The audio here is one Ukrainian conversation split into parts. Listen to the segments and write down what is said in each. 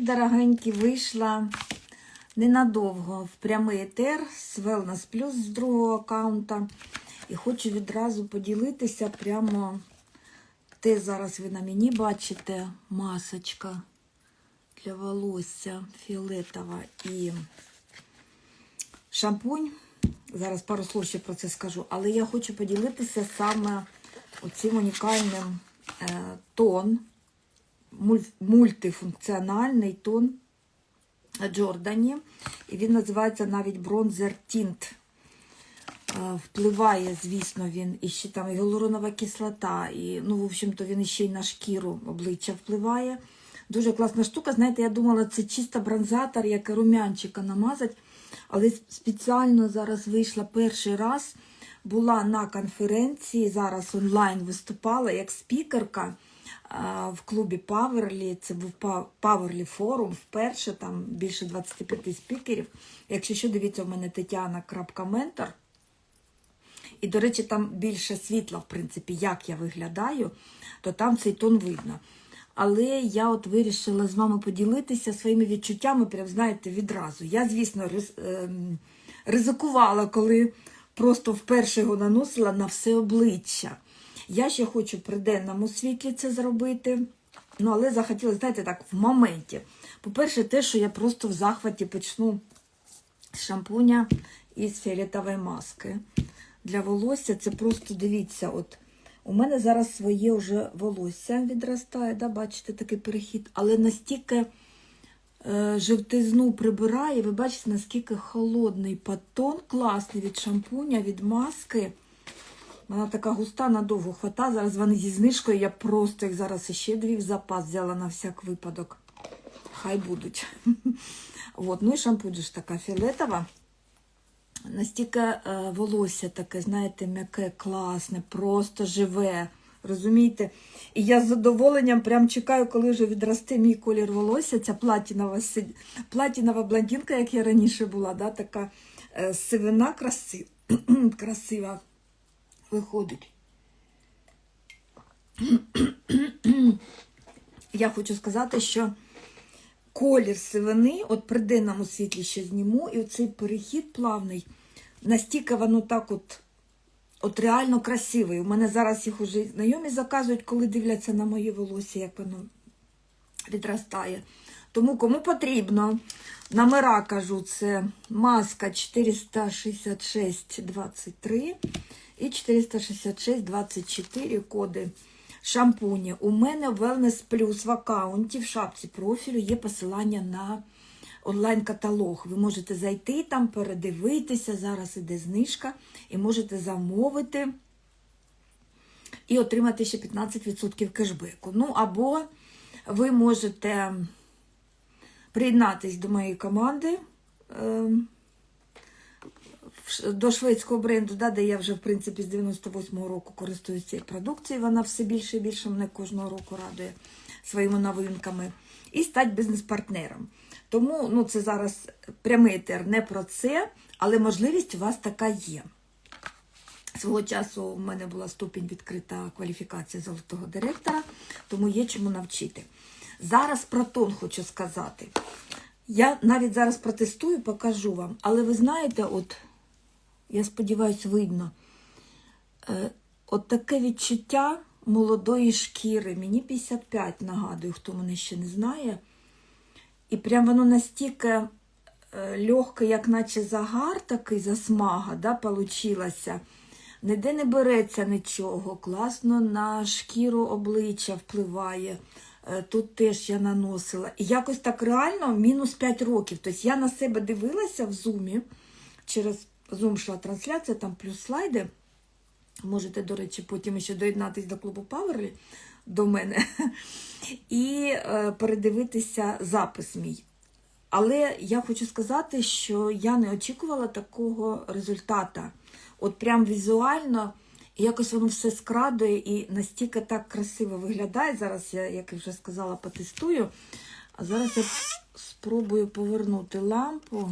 Дорогенькі, вийшла ненадовго в прямий етер з Wellness Plus з другого аккаунта. І хочу відразу поділитися прямо те зараз ви на мені бачите масочка для волосся фіолетова і шампунь. Зараз пару слов ще про це скажу. Але я хочу поділитися саме оцим унікальним е, тон, муль- мультифункціональний тон Джордані. І він називається навіть бронзер тінт. Е, Впливає, звісно, він і ще там і гіалуронова кислота, і, ну, в общем-то, він ще й на шкіру обличчя впливає. Дуже класна штука. Знаєте, я думала, це чисто бронзатор, як і румянчика намазать. Але спеціально зараз вийшла перший раз, була на конференції, зараз онлайн виступала як спікерка в клубі Паверлі. Це був Паверлі форум. Вперше там більше 25 спікерів. Якщо що, дивіться, у мене Тетяна І, до речі, там більше світла, в принципі, як я виглядаю, то там цей тон видно. Але я от вирішила з вами поділитися своїми відчуттями, прям знаєте, відразу. Я, звісно, ем, ризикувала, коли просто вперше його наносила на все обличчя. Я ще хочу при денному світлі це зробити. Ну, але захотіла, знаєте, так, в моменті. По-перше, те, що я просто в захваті почну шампуня і з фіолетової маски. Для волосся це просто дивіться, от у мене зараз своє вже волосся відростає, да, бачите, такий перехід, але настільки е, жовтизну прибирає, ви бачите, наскільки холодний патон, класний від шампуня, від маски. Вона така густа, надовго хвата. Зараз вони зі знижкою, я просто їх зараз іще дві в запас взяла на всяк випадок. Хай будуть. От, ну і шампунь така фіолетова. Настільки е, волосся таке, знаєте, м'яке, класне, просто живе. Розумієте? І я з задоволенням прям чекаю, коли вже відросте мій колір волосся. Ця платінова, платінова блондинка, як я раніше була, да, така е, сивина краси... красива виходить. Я хочу сказати, що колір сивини, от при денному світлі ще зніму, і оцей перехід плавний, настільки воно так от, от реально красивий. У мене зараз їх уже знайомі заказують, коли дивляться на моє волосся, як воно відростає. Тому кому потрібно, номера кажу, це маска 466-23 і 466-24 коди шампуні. У мене Wellness Plus в аккаунті в шапці профілю є посилання на онлайн-каталог. Ви можете зайти там, передивитися, зараз іде знижка, і можете замовити і отримати ще 15% кешбеку. Ну, або ви можете приєднатись до моєї команди. В до шведського бренду, да, де я вже, в принципі, з 98-го року користуюся цією продукцією. Вона все більше і більше мене кожного року радує своїми новинками. І стати бізнес-партнером. Тому ну, це зараз прямий етер не про це, але можливість у вас така є. Свого часу у мене була ступінь відкрита кваліфікація золотого директора, тому є чому навчити. Зараз про тон хочу сказати. Я навіть зараз протестую, покажу вам. Але ви знаєте, от, я сподіваюся, видно, е, от таке відчуття молодої шкіри. Мені 55, нагадую, хто мене ще не знає. І прям воно настільки е, легке, як наче загар такий засмага, да, получилася. Ніде не береться нічого, класно на шкіру обличчя впливає. Е, Тут теж я наносила. І якось так реально мінус 5 років. Тобто я на себе дивилася в зумі. Через зум йшла трансляція, там плюс слайди. Можете, до речі, потім ще доєднатись до клубу Паверлі до мене і е, передивитися запис мій. Але я хочу сказати, що я не очікувала такого результата. От прям візуально, якось воно все скрадує і настільки так красиво виглядає. Зараз я, як я вже сказала, потестую. А зараз я спробую повернути лампу,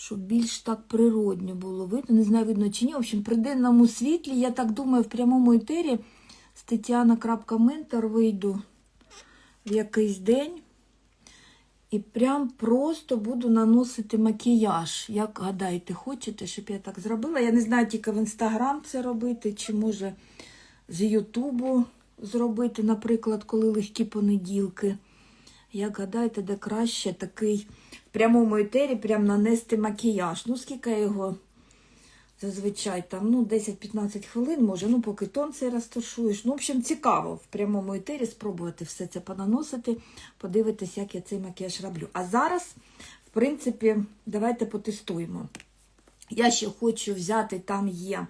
щоб більш так природньо було видно. Не знаю, видно чи ні. В общем, при денному світлі, я так думаю, в прямому етері з Тетяна.Ментор вийду в якийсь день. І прям просто буду наносити макіяж. Як гадаєте, хочете, щоб я так зробила? Я не знаю тільки в інстаграм це робити, чи може з Ютубу зробити, наприклад, коли легкі понеділки. Як гадаєте, де краще такий прямому етері прям нанести макіяж. Ну, скільки його зазвичай там, ну, 10-15 хвилин, може, ну, поки тон цей розташуєш. Ну, в общем, цікаво в прямому етері спробувати все це понаносити, подивитись, як я цей макіяж роблю. А зараз, в принципі, давайте потестуємо. Я ще хочу взяти, там є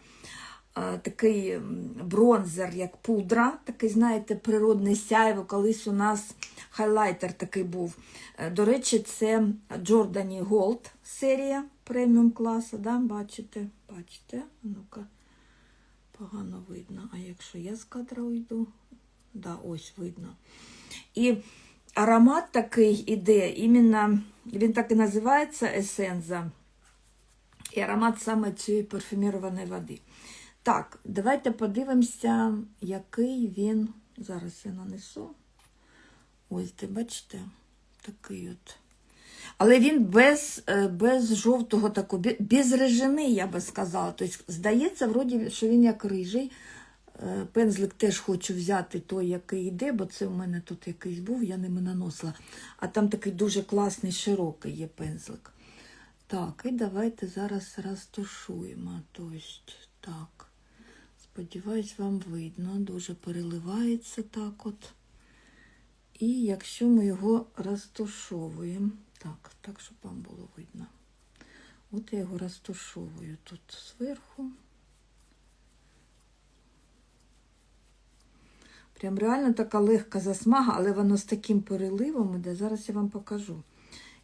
такий бронзер, як пудра, такий, знаєте, природне сяйво. Колись у нас хайлайтер такий був. Е, До речі, це Giordani Gold серія преміум класу. Да? Бачите? Бачите? Ну-ка, погано видно. А якщо я з кадра уйду? Да, ось видно. І аромат такий іде, іменно, він так і називається есенза. І аромат саме цієї парфюмірованої води. Так, давайте подивимося, який він. Зараз я нанесу. Ось, де, бачите, такий от. Але він без, е, без жовтого такого, без рижини, я би сказала. Тобто, здається, вроді, що він як рижий. Е, Пензлик теж хочу взяти той, який йде, бо це у мене тут якийсь був, я ними наносила. А там такий дуже класний, широкий є пензлик. Так, і давайте зараз розташуємо. Тобто, так. Сподіваюсь, вам видно. Дуже переливається так от. І якщо ми його розташовуємо, так, так, щоб вам було видно. От я його розташовую тут зверху. Прям реально така легка засмага, але воно з таким переливом іде. Зараз я вам покажу.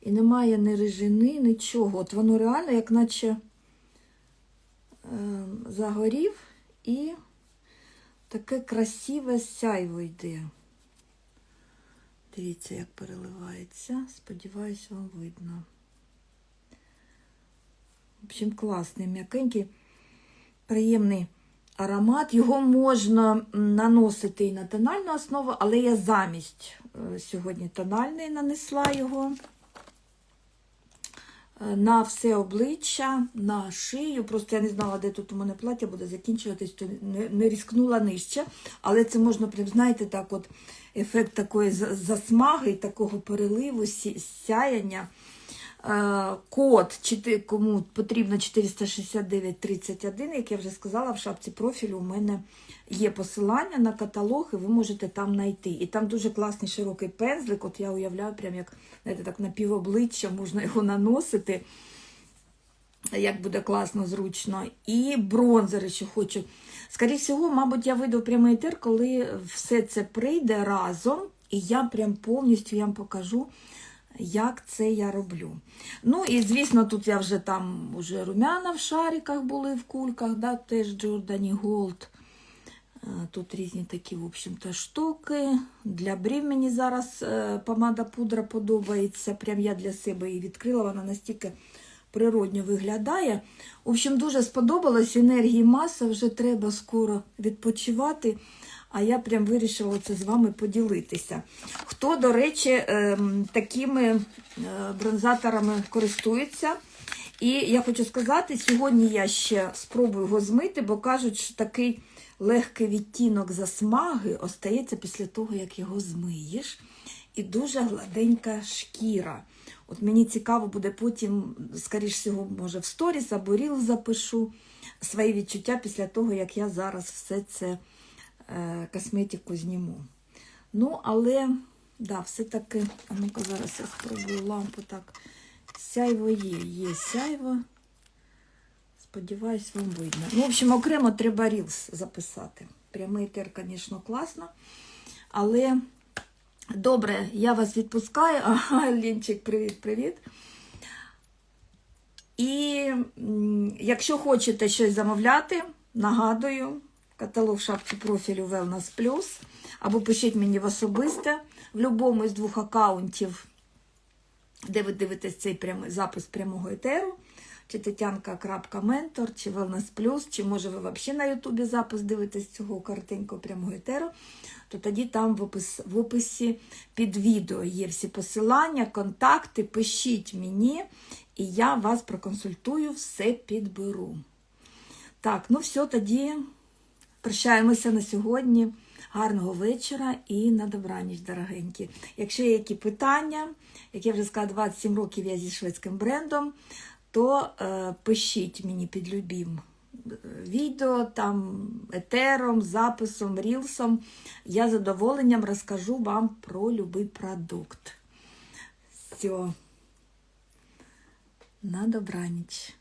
І немає ні режини, нічого. От воно реально, як наче е, загорів і таке красиве сяйво йде. Дивіться, як переливається. Сподіваюсь, вам видно. В общем, класний, м'якенький, приємний аромат. Його можна наносити і на тональну основу, але я замість е, сьогодні тональної нанесла його на все обличчя, на шию. Просто я не знала, де тут у мене плаття буде закінчуватись, то не, не різкнула нижче. Але це можна, прям, знаєте, так от ефект такої за- засмаги, такого переливу, сяяння. Е, Код, кому потрібно 46931, як я вже сказала, в шапці профілю у мене є посилання на каталог, і ви можете там знайти. І там дуже класний широкий пензлик. От я уявляю, прям як знаєте, так на півобличчя можна його наносити. Як буде класно, зручно. І бронзери ще хочу. Скоріше всього, мабуть, я вийду в прямий етер, коли все це прийде разом, і я прям повністю я вам покажу, як це я роблю. Ну і звісно, тут я вже там уже румяна в шариках були в кульках, да, теж Giordani Gold. Тут різні такі, в общем-то, штуки. Для брів мені зараз е, помада пудра подобається. Прям я для себе її відкрила, вона настільки природньо виглядає. В общем, дуже сподобалось. Енергії маса, вже треба скоро відпочивати. А я прям вирішила це з вами поділитися. Хто, до речі, ем, такими е, бронзаторами користується. І я хочу сказати, сьогодні я ще спробую його змити, бо кажуть, що такий легкий відтінок засмаги остається після того, як його змиєш. І дуже гладенька шкіра. От мені цікаво буде потім, скоріш всього, може, в сторіс або ріл запишу свої відчуття після того, як я зараз все це е, косметику зніму. Ну, але, да, все-таки, а ну-ка зараз я спробую лампу так. Сяйво є, є сяйво. Сподіваюсь, вам видно. Ну, в общем, окремо треба рілс записати. Прямий етер, звісно, класно. Але добре, я вас відпускаю. Ага, Лінчик, привіт-привіт. І якщо хочете щось замовляти, нагадую, каталог шапки профілю Wellness Plus, або пишіть мені в особисте в будь-якому із двох аккаунтів, де ви дивитесь цей прямий запис прямого етеру. Чи Тетянка.ментор, чи Wellness Plus, чи може ви взагалі на Ютубі запис дивитесь цього коротенького прямого етеру, то тоді там в, опис, в описі під відео є всі посилання, контакти, пишіть мені, і я вас проконсультую, все підберу. Так, ну все, тоді прощаємося на сьогодні. Гарного вечора і на добраніч, дорогенькі. Якщо є які питання, як я вже сказала, 27 років я зі шведським брендом, то е, пишіть мені під любим е, відео, там, етером, записом, рілсом. Я з задоволенням розкажу вам про будь-який продукт. Все. На добраніч.